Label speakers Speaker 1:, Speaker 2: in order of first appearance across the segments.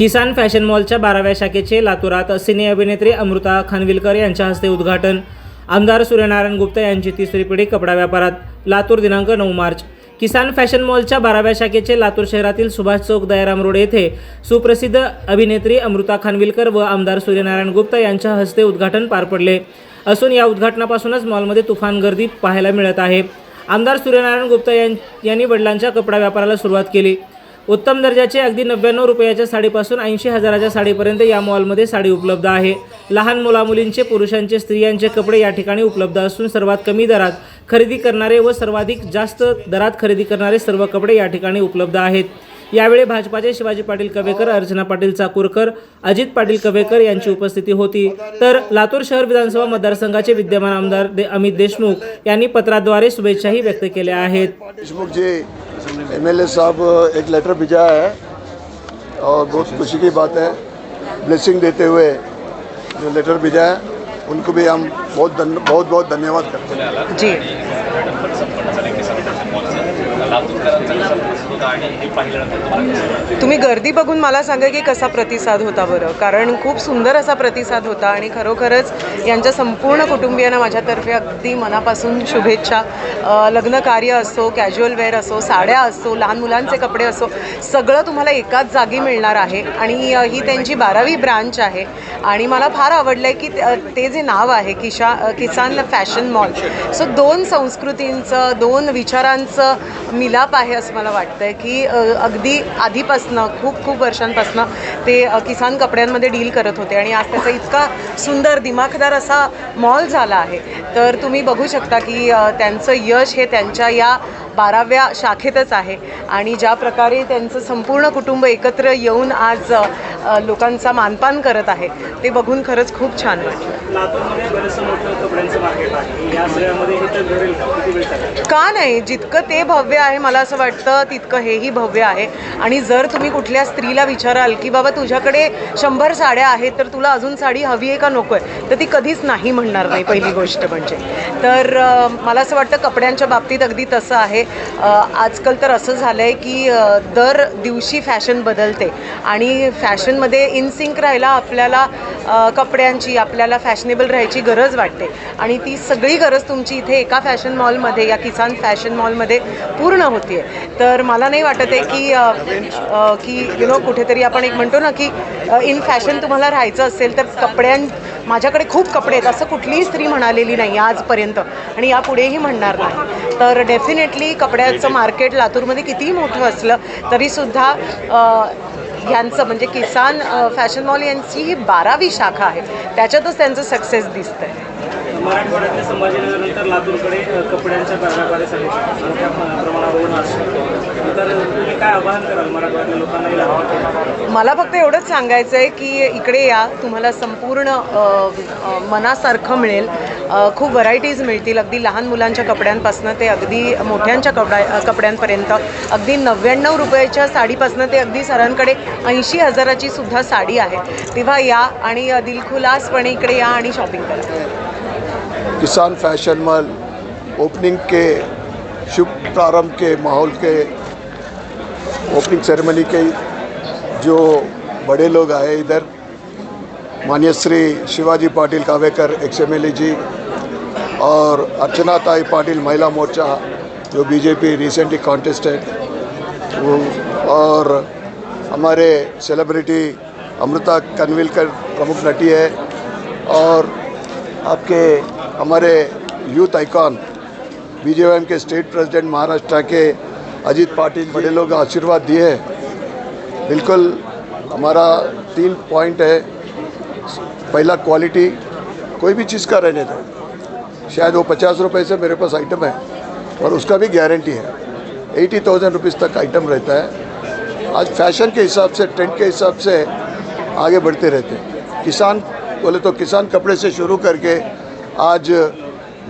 Speaker 1: किसान fashion मॉलच्या बाराव्या शाखेचे लातूरात सिने अभिनेत्री अमृता खानविलकर यांच्या हस्ते उद्घाटन. आमदार सूर्यनारायण गुप्ता यांची तिसरी पिढी कपडा व्यापारात. लातूर दिनांक नऊ मार्च. किसान फॅशन मॉलच्या बाराव्या शाखेचे लातूर शहरातील सुभाष चौक दयाराम रोड येथे सुप्रसिद्ध अभिनेत्री अमृता खानविलकर व आमदार सूर्यनारायण गुप्ता यांच्या हस्ते उद्घाटन पार पडले. असून या उद्घाटनापासूनच मॉलमध्ये तुफान गर्दी पाहायला मिळत आहे. आमदार सूर्यनारायण गुप्ता यां यांनी वडिलांच्या कपडा व्यापाराला सुरुवात केली. उत्तम दर्जाचे अगदी नव्याण्णव रुपयाच्या साडीपासून ऐंशी हजाराच्या साडीपर्यंत या मॉलमध्ये साडी उपलब्ध आहे. लहान मुलामुलींचे पुरुषांचे स्त्रियांचे कपडे या ठिकाणी उपलब्ध असून सर्वात कमी दरात खरेदी करणारे व सर्वाधिक जास्त दरात खरेदी करणारे सर्व कपडे या ठिकाणी उपलब्ध आहेत. यावेळी भाजपाचे शिवाजी पाटील कवेकर अर्चना पाटील चाकूरकर अजित पाटील कवेकर यांची उपस्थिती होती. तर लातूर शहर विधानसभा मतदारसंघाचे विद्यमान आमदार दे अमित देशमुख यांनी पत्राद्वारे शुभेच्छाही व्यक्त केल्या आहेत.
Speaker 2: देशमुख जी एमएलए साहब एक लेटर भिजा है और बहुत खुशी की बात है। ब्लेसिंग देते हुए जो लेटर भिजा है उनको भी हम बहुत धन, बहुत बहुत धन्यवाद करते हैं।
Speaker 3: जी। तुम्ही गर्दी बघून मला सांगा की कसा प्रतिसाद होता बरं. कारण खूप सुंदर असा प्रतिसाद होता आणि खरोखरच यांच्या संपूर्ण कुटुंबियांना माझ्यातर्फे अगदी मनापासून शुभेच्छा. लग्न कार्य असो कॅज्युअल वेअर असो साड्या असो लहान मुलांचे कपडे असो सगळं तुम्हाला एकाच जागी मिळणार आहे. आणि ही त्यांची बारावी ब्रांच आहे. आणि मला फार आवडलं आहे की ते- जे नाव आहे किशा किसान फॅशन मॉल. सो दोन संस्कृतींचं दोन विचारांचं मिलाप आहे असं मला वाटतं. की अगदी आधीपासनं खूप खूप वर्षांपासनं ते किसान कपड्यांमध्ये डील करत होते. आणि आज त्याचा इतका सुंदर दिमाखदार असा मॉल झाला आहे. तर तुम्ही बघू शकता की त्यांचं यश हे त्यांच्या या बाराव्या शाखेतच आहे. आणि ज्या प्रकारे त्यांचं संपूर्ण कुटुंब एकत्र येऊन आज लोकांचा मानपान करत आहे. ते बघून खरंच खूप छान वाटलं.
Speaker 1: का?
Speaker 3: नाही? जितकं ते भव्य आहे मला असं वाटतं तितकं हेही भव्य आहे. आणि जर तुम्ही कुठल्या स्त्रीला विचाराल की बाबा तुझ्याकडे शंभर साड्या आहेत तर तुला अजून साडी हवी आहे का नको आहे तर ती कधीच नाही म्हणणार नाही पहिली गोष्ट म्हणजे. तर मला असं वाटतं कपड्यांच्या बाबतीत अगदी तसं आहे. आजकाल तर असं झालं आहे की दर दिवशी फॅशन बदलते. आणि फॅशनमध्ये इन सिंक राहायला आपल्याला कपड्यांची आपल्याला फॅशनेबल राहायची गरज वाटते. आणि ती सगळी गरज तुमची इथे एका फॅशन मॉलमध्ये या किसान फॅशन मॉलमध्ये पूर्ण होते आहे तर मला नाही वाटत आहे की की यु नो कुठेतरी आपण एक म्हणतो ना की इन फॅशन तुम्हाला राहायचं असेल तर कपड्यां माझ्याकडे खूप कपडे आहेत. असं कुठलीही स्त्री म्हणालेली नाही आजपर्यंत. आणि यापुढेही म्हणणार नाही. तर डेफिनेटली कपड्याचं मार्केट लातूरमध्ये कितीही मोठं असलं तरीसुद्धा ह्यांचं म्हणजे किसान फॅशन मॉल यांची ही बारावी शाखा आहे. त्याच्यातच त्यांचं सक्सेस दिसतं आहे
Speaker 1: मराठवाड्यातल्या संभाजीनगरनंतर लातूरकडे अ, कपड्यांच्या व्यापारासाठी मोठ्या प्रमाणात प्रमाणावर ओढ असतो तर तुम्ही काय आवाहन कराल मराठवाड्यातल्या लोकांना या
Speaker 3: मला फक्त एवढंच सांगायचं आहे की इकडे या तुम्हाला संपूर्ण मनासारखं मिळेल. खूप व्हरायटीज मिळतील. अगदी लहान मुलांच्या कपड्यांपासून ते अगदी मोठ्यांच्या कपड्या कपड्यांपर्यंत अगदी नव्याण्णव रुपयाच्या साडीपासून ते अगदी सरांकडे ऐंशी हजाराची सुद्धा साडी आहे. तेव्हा या आणि दिलखुलासपणे इकडे या आणि शॉपिंग करा.
Speaker 2: किसान फ़ैशन मॉल ओपनिंग के शुभ प्रारंभ के माहौल के ओपनिंग सेरेमनी के जो बड़े लोग आए इधर मान्य Shri Shivaji Patil Kavekar ex M G और अर्चना ताई पाटिल, महिला मोर्चा, जो बीजेपी रिसेंटली कॉन्टेस्टेड और हमारे सेलिब्रिटी अमृता कनविलकर प्रमुख नटी है, और आपके हमारे यूथ आइकॉन बीजेएम के स्टेट प्रेसिडेंट महाराष्ट्र के अजीत पाटिल बड़े लोग आशीर्वाद दिए बिल्कुल हमारा तीन पॉइंट है, पहला क्वालिटी कोई भी चीज़ का रहने दो। शायद वो पचास रुपये से मेरे पास आइटम है और उसका भी गारंटी है। एटी थाउज़ेंड रुपीज़ तक आइटम रहता है। आज फ़ैशन के हिसाब से ट्रेंड के हिसाब से आगे बढ़ते रहते हैं। किसान, बोले तो किसान कपड़े से शुरू करके आज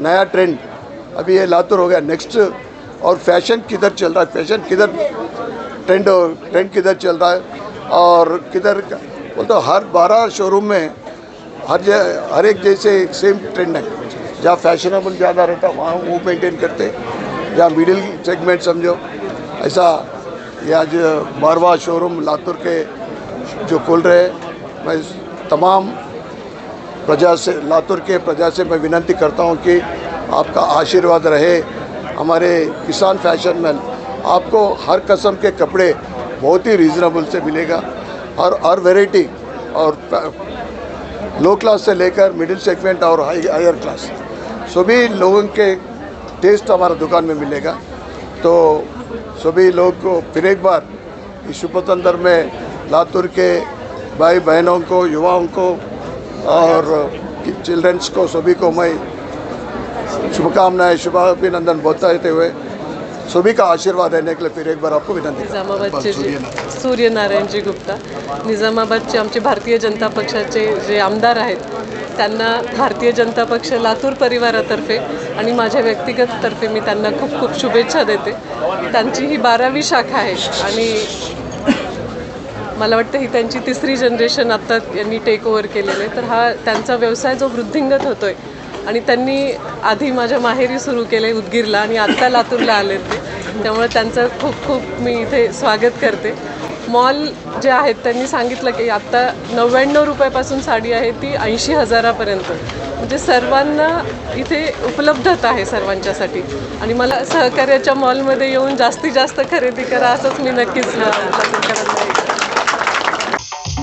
Speaker 2: नया ट्रेंड अभी ये लातूर हो गया नेक्स्ट और फ़ैशन किधर चल रहा है? फ़ैशन किधर ट्रेंड ट्रेंड किधर चल रहा है? और किधर बोलते तो हर बारह शोरूम में, हर हर एक जैसे सेम ट्रेंड है। जहाँ फैशनेबल ज़्यादा रहता, वहाँ वो मेंटेन करते। जहाँ मिडिल सेगमेंट समझो, ऐसा ये आज बारवा शोरूम लातूर के जो खुल रहे मैं तमाम प्रजा से, लातूर के प्रजा से मैं विनती करता हूँ कि आपका आशीर्वाद रहे। हमारे किसान फ़ैशन में आपको हर कस्म के कपड़े बहुत ही रीज़नेबल से मिलेगा। और हर वैरायटी और लो क्लास से लेकर मिडिल सेगमेंट और हाई हायर क्लास सभी लोगों के टेस्ट हमारा दुकान में मिलेगा। तो सभी लोग को फिर एक बार इस शुभतंत्र में लातूर के भाई बहनों को, युवाओं को और चिल्ड्रंस को सभी को मैं शुभकामनाएं शुभाभिनंदन बोलते हुए सभी का आशीर्वाद रहने के लिए फिर एक बार आपको विनंती करता हूं।
Speaker 4: निजामाबादचे जे सूर्यनारायणजी गुप्ता निजामाबादचे आमचे भारतीय जनता पक्षाचे जे आमदार आहेत त्यांना भारतीय जनता पक्ष लातूर परिवारातर्फे आणि माझ्या व्यक्तिगत तर्फे मी त्यांना खूप खूप शुभेच्छा देते त्यांची ही बारावी शाखा आहे आणि मला वाटतं ही त्यांची तिसरी जनरेशन आत्ता यांनी टेक ओव्हर केलेलं आहे. तर हा त्यांचा व्यवसाय जो वृद्धिंगत होतो आहे आणि त्यांनी आधी माझ्या माहेरी सुरू केले उदगीरला आणि आत्ता लातूरला आले ते. त्यामुळे त्यांचं खूप खूप मी इथे स्वागत करते. मॉल जे आहेत त्यांनी सांगितलं की आत्ता नव्याण्णव रुपयापासून साडी आहे ती ऐंशी हजारापर्यंत. म्हणजे सर्वांना इथे उपलब्धता आहे सर्वांच्यासाठी. आणि मला सहकार्याच्या मॉलमध्ये येऊन जास्तीत जास्त खरेदी करा असंच मी नक्कीच लातूरकरांना